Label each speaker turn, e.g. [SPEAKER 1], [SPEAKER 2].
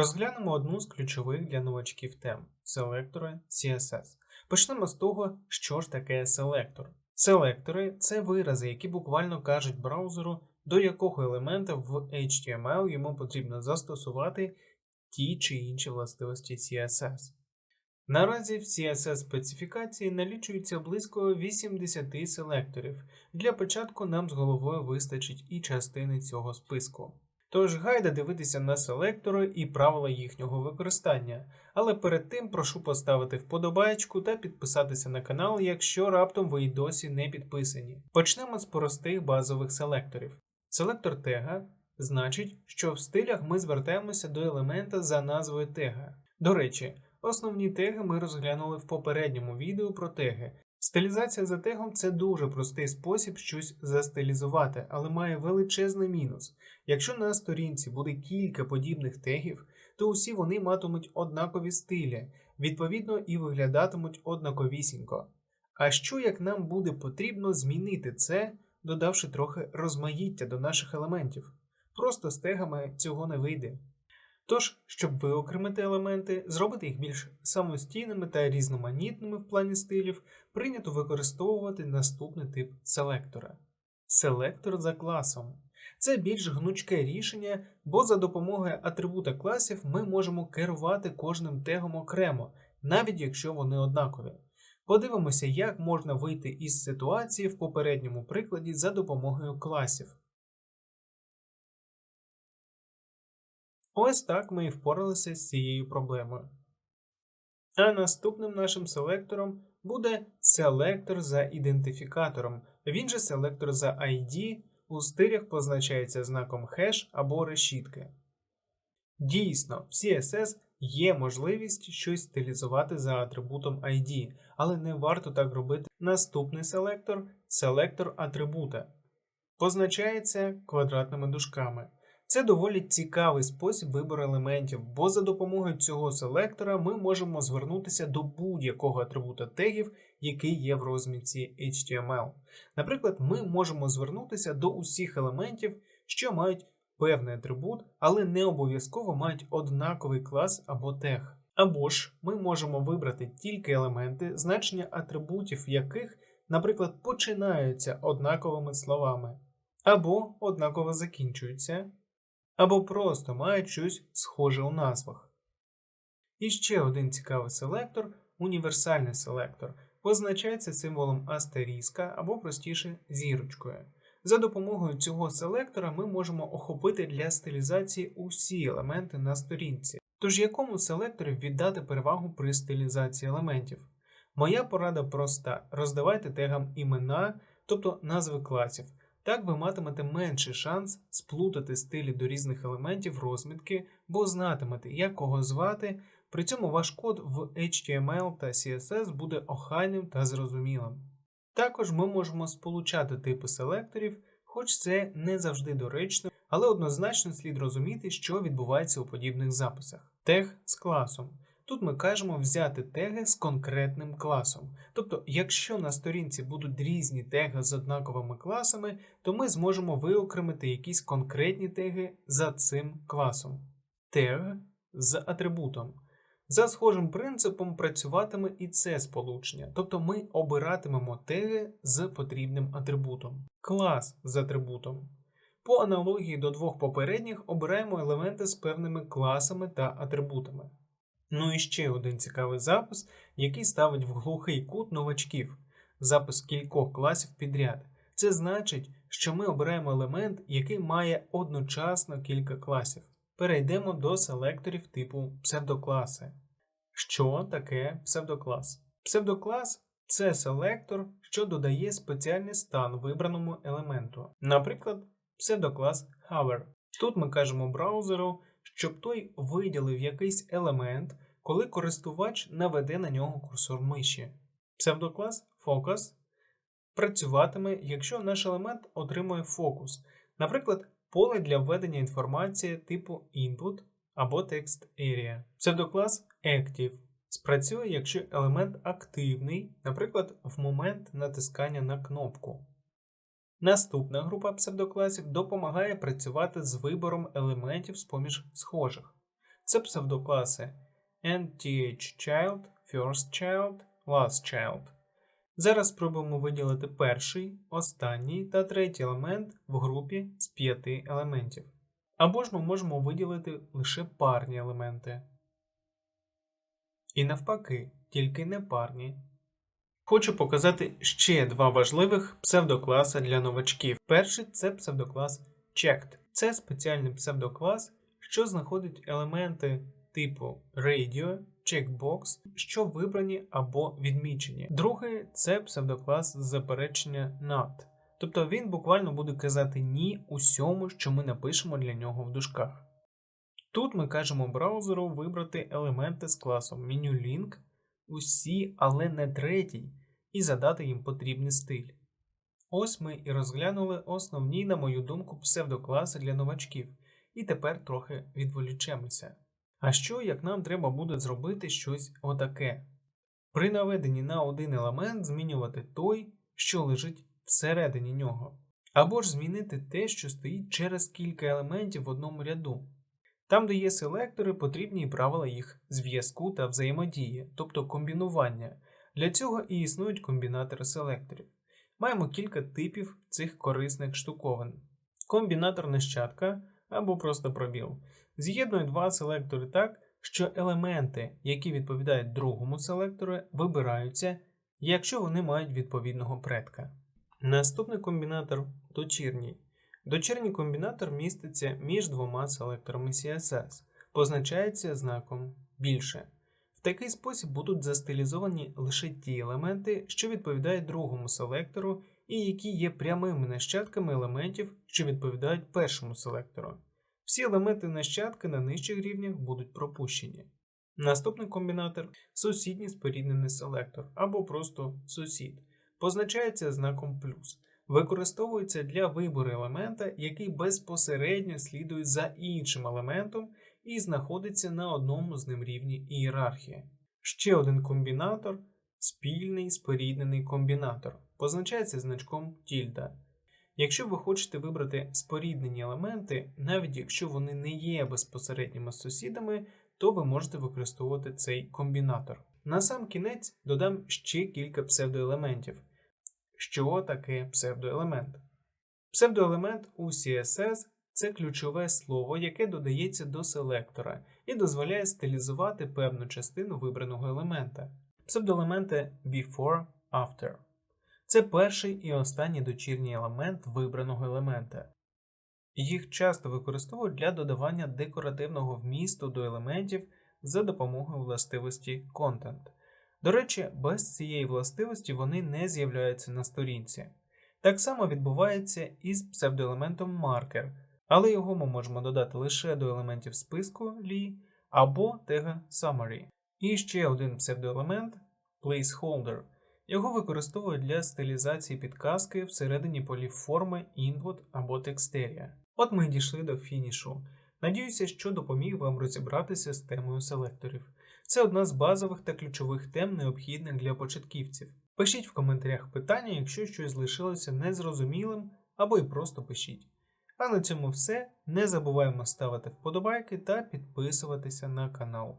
[SPEAKER 1] Розглянемо одну з ключових для новачків тем селектори CSS. Почнемо з того, що ж таке селектор. Селектори це вирази, які буквально кажуть браузеру, до якого елемента в HTML йому потрібно застосувати ті чи інші властивості CSS. Наразі в CSS специфікації налічується близько 80 селекторів. Для початку нам з головою вистачить і частини цього списку. Тож гайда дивитися на селектори і правила їхнього використання. Але перед тим прошу поставити вподобайку та підписатися на канал, якщо раптом ви й досі не підписані. Почнемо з простих базових селекторів. Селектор тега значить, що в стилях ми звертаємося до елемента за назвою тега. До речі, основні теги ми розглянули в попередньому відео про теги. Стилізація за тегом це дуже простий спосіб щось застилізувати, але має величезний мінус. Якщо на сторінці буде кілька подібних тегів, то усі вони матимуть однакові стилі, відповідно і виглядатимуть однаковісінько. А що як нам буде потрібно змінити це, додавши трохи розмаїття до наших елементів? Просто з тегами цього не вийде. Тож, щоб виокремити елементи, зробити їх більш самостійними та різноманітними в плані стилів, прийнято використовувати наступний тип селектора. Селектор за класом. Це більш гнучке рішення, бо за допомогою атрибута класів ми можемо керувати кожним тегом окремо, навіть якщо вони однакові. Подивимося, як можна вийти із ситуації в попередньому прикладі за допомогою класів. Ось так ми і впоралися з цією проблемою. А наступним нашим селектором буде селектор за ідентифікатором, він же селектор за ID у стилях позначається знаком хеш або решітки. Дійсно, в CSS є можливість щось стилізувати за атрибутом ID, але не варто так робити. Наступний селектор селектор атрибута. Позначається квадратними дужками. Це доволі цікавий спосіб вибору елементів, бо за допомогою цього селектора ми можемо звернутися до будь-якого атрибута тегів, який є в розмітці HTML. Наприклад, ми можемо звернутися до усіх елементів, що мають певний атрибут, але не обов'язково мають однаковий клас або тег. Або ж ми можемо вибрати тільки елементи, значення атрибутів яких, наприклад, починаються однаковими словами, або однаково закінчуються або просто мають щось схоже у назвах. І ще один цікавий селектор універсальний селектор, позначається символом астеріска або простіше зірочкою. За допомогою цього селектора ми можемо охопити для стилізації усі елементи на сторінці. Тож якому селекторі віддати перевагу при стилізації елементів? Моя порада проста: роздавайте тегам імена, тобто назви класів, так ви матимете менший шанс сплутати стилі до різних елементів розмітки, бо знатимете, як кого звати, при цьому ваш код в HTML та CSS буде охайним та зрозумілим. Також ми можемо сполучати типи селекторів, хоч це не завжди доречно, але однозначно слід розуміти, що відбувається у подібних записах. Тег з класом. Тут ми кажемо взяти теги з конкретним класом. Тобто, якщо на сторінці будуть різні теги з однаковими класами, то ми зможемо виокремити якісь конкретні теги за цим класом. Тег з атрибутом. За схожим принципом працюватиме і це сполучення, тобто ми обиратимемо теги з потрібним атрибутом. Клас з атрибутом. По аналогії до двох попередніх обираємо елементи з певними класами та атрибутами. Ну і ще один цікавий запис, який ставить в глухий кут новачків, запис кількох класів підряд. Це значить, що ми обираємо елемент, який має одночасно кілька класів. Перейдемо до селекторів типу псевдокласи. Що таке псевдоклас? Псевдоклас це селектор, що додає спеціальний стан вибраному елементу, наприклад, псевдоклас Hover. Тут ми кажемо браузеру щоб той виділив якийсь елемент, коли користувач наведе на нього курсор миші. Псевдоклас Focus працюватиме, якщо наш елемент отримує фокус, наприклад, поле для введення інформації типу Input або Text Area. Псевдоклас Active спрацює, якщо елемент активний, наприклад, в момент натискання на кнопку. Наступна група псевдокласів допомагає працювати з вибором елементів з поміж схожих. Це псевдокласи nthchild, firstchild, lastchild. Зараз спробуємо виділити перший, останній та третій елемент в групі з п'яти елементів. Або ж ми можемо виділити лише парні елементи. І навпаки, тільки не парні. Хочу показати ще два важливих псевдокласи для новачків. Перший це псевдоклас checked. Це спеціальний псевдоклас, що знаходить елементи типу radio, checkbox, що вибрані або відмічені. Другий це псевдоклас заперечення not. Тобто він буквально буде казати ні усьому, що ми напишемо для нього в дужках. Тут ми кажемо браузеру вибрати елементи з класом MenuLink, усі, але не третій, і задати їм потрібний стиль. Ось ми і розглянули основні, на мою думку, псевдокласи для новачків, і тепер трохи відволічемося. А що, як нам треба буде зробити щось отаке? При наведенні на один елемент змінювати той, що лежить всередині нього, або ж змінити те, що стоїть через кілька елементів в одному ряду. Там, де є селектори, потрібні і правила їх зв'язку та взаємодії, тобто комбінування. Для цього і існують комбінатори селекторів. Маємо кілька типів цих корисних штуковин. Комбінатор нащадка або просто пробіл. З'єднує два селектори так, що елементи, які відповідають другому селектору, вибираються, якщо вони мають відповідного предка. Наступний комбінатор дочірній. Дочірній комбінатор міститься між двома селекторами CSS, позначається знаком більше. В такий спосіб будуть застилізовані лише ті елементи, що відповідають другому селектору, і які є прямими нащадками елементів, що відповідають першому селектору. Всі елементи нащадки на нижчих рівнях будуть пропущені. Наступний комбінатор сусідній споріднений селектор або просто сусід, позначається знаком плюс, використовується для вибору елемента, який безпосередньо слідує за іншим елементом і знаходиться на одному з ним рівні ієрархії. Ще один комбінатор спільний споріднений комбінатор, позначається значком тільда. Якщо ви хочете вибрати споріднені елементи, навіть якщо вони не є безпосередніми сусідами, то ви можете використовувати цей комбінатор. На сам кінець додам ще кілька псевдоелементів. Що таке псевдоелемент? Псевдоелемент у CSS це ключове слово, яке додається до селектора і дозволяє стилізувати певну частину вибраного елемента. Псевдоелементи before, after. Це перший і останній дочірній елемент вибраного елемента. Їх часто використовують для додавання декоративного вмісту до елементів за допомогою властивості Content. До речі, без цієї властивості вони не з'являються на сторінці. Так само відбувається і з псевдоелементом marker, але його ми можемо додати лише до елементів списку li або тега summary. І ще один псевдоелемент placeholder. Його використовують для стилізації підказки всередині полів форми, input або текстерія. От ми й дійшли до фінішу. Надіюся, що допоміг вам розібратися з темою селекторів. Це одна з базових та ключових тем, необхідних для початківців. Пишіть в коментарях питання, якщо щось залишилося незрозумілим, або й просто пишіть. А на цьому все. Не забуваємо ставити вподобайки та підписуватися на канал.